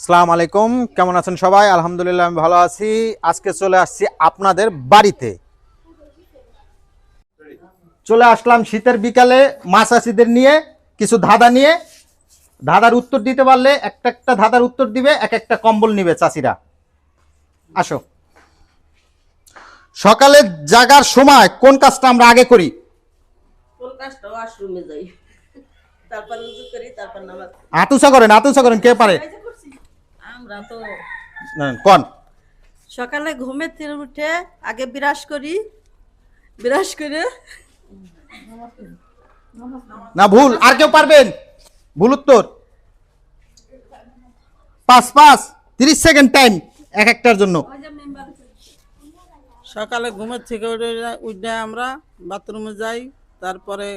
সালাম আলাইকুম কেমন আছেন সবাই? আলহামদুলিল্লাহ আমি ভালো আছি। আজকে চলে আসছি আপনাদের বাড়িতে। চলে আসলাম শীতের বিকালে মাছাসিদের নিয়ে কিছু ধাঁধা নিয়ে। ধাঁধার উত্তর দিতে পারলে একটা একটা ধাঁধার উত্তর দিবে এক একটা কম্বল নিবে চাষিরা। আসো। সকালে জাগার সময় কোন কাজটা আমরা আগে করি। আতুসা করেন আতুসা করেন কে পারে? আমরা তো না, কন। সকালে ঘুমে থেকে উঠে আগে বিরাস করি বিরাস করে না ভুল আর কেউ পারবেন? ভুল উত্তর। পাঁচ পাঁচ তিরিশ সেকেন্ড টাইম এক একটার জন্য। সকালে ঘুমের থেকে উঠে উঠে আমরা বাথরুমে যাই তারপরে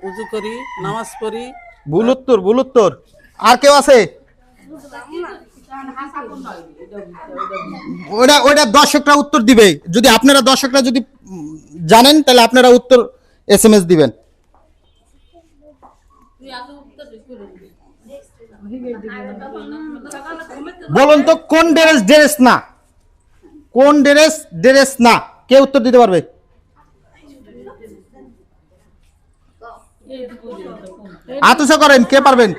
উজু করি নামাজ পড়ি। ভুল উত্তর ভুল উত্তর। আর কেউ আছে? ওটা ওটা দর্শকরা উত্তর দিবে। যদি আপনারা দর্শকরা যদি জানেন, তাহলে আপনারা উত্তর এস এম এস দিবেন। বলুন তো, কোন ড্রেস ড্রেস না? কোন ড্রেস ড্রেস না? কে উত্তর দিতে পারবে? আতুষা করেন, কে পারবেন?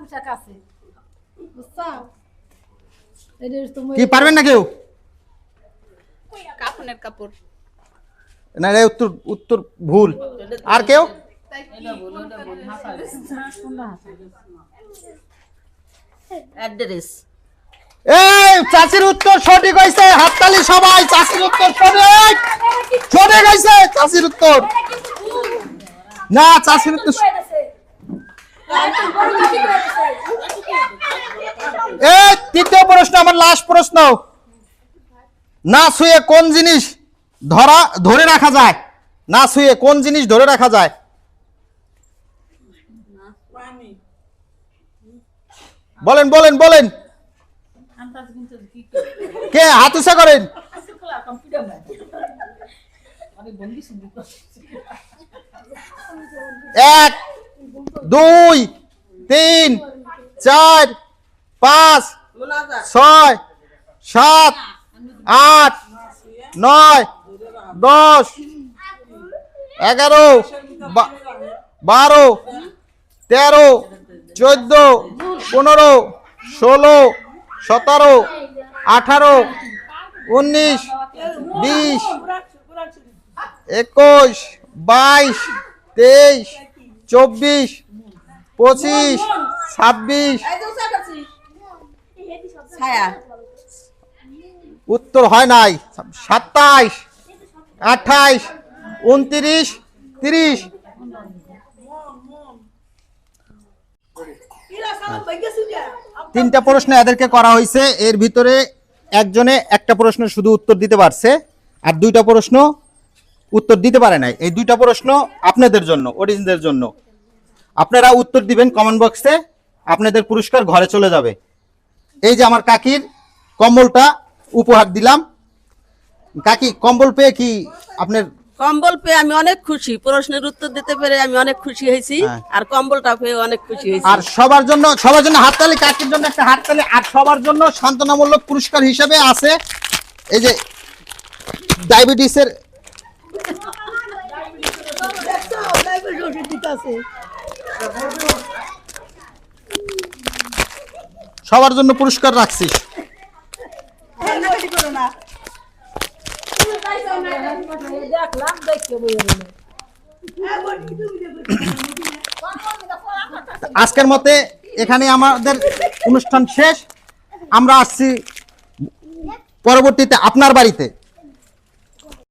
পোশাক আছে। কি পারবেন না কেউ? কাপড় না রে উত্তর উত্তর ভুল। আর কেউ? অ্যাড্রেস এই চাষির উত্তর সঠিক হয়েছে হাততালি সবাই চাষির উত্তর সঠিক। সঠিক হয়েছে চাষির উত্তর। না চাষির উত্তর এই, তৃতীয় প্রশ্ন, আমার লাস্ট প্রশ্ন। না শুয়ে কোন জিনিস ধরা, ধরে রাখা যায়? না শুয়ে কোন জিনিস ধরে রাখা যায়? বলেন বলেন বলেন। কে? হাতুসা করেন। এক, দুই, তিন, চার পাঁচ, ছয়, সাত, আট, নয়, দশ, এগারো বারো, তেরো, চোদ্দ, পনেরো, ষোলো, সতেরো, আঠারো, উনিশ, বিশ, একুশ, বাইশ, তেইশ, চব্বিশ, পঁচিশ, ছাব্বিশ উত্তর হয় নাই। সাতাইশ, আঠাইশ, উনত্রিশ, তিরিশ। তিনটা প্রশ্ন এদেরকে করা হয়েছে। এর ভিতরে একজনে একটা প্রশ্ন শুধু উত্তর দিতে পারছে, আর দুইটা প্রশ্ন উত্তর দিতে পারে নাই। এই দুইটা প্রশ্ন আপনাদের জন্য, অডিয়েন্সদের জন্য। আপনারা উত্তর দিবেন কমেন্ট বক্সে, আপনাদের পুরস্কার ঘরে চলে যাবে। এই যে আমার কাকির কম্বলটা উপহার দিলাম। কাকি কম্বল পেয়ে কি আপনার কম্বল পেয়ে আমি অনেক খুশি। প্রশ্নের উত্তর দিতে পেরে আমি অনেক খুশি হয়েছি হ্যাঁ। আর কম্বলটা পেয়ে অনেক খুশি হয়েছি। আর সবার জন্য সবার জন্য হাততালি কাকির জন্য একটা হাততালি আর সবার জন্য সান্ত্বনামূলক পুরস্কার হিসেবে আছে এই যে ডায়াবেটিসের সবার জন্য পুরস্কার বই আজকের মতে এখানে আমাদের অনুষ্ঠান শেষ। আমরা আসছি পরবর্তীতে আপনার বাড়িতে।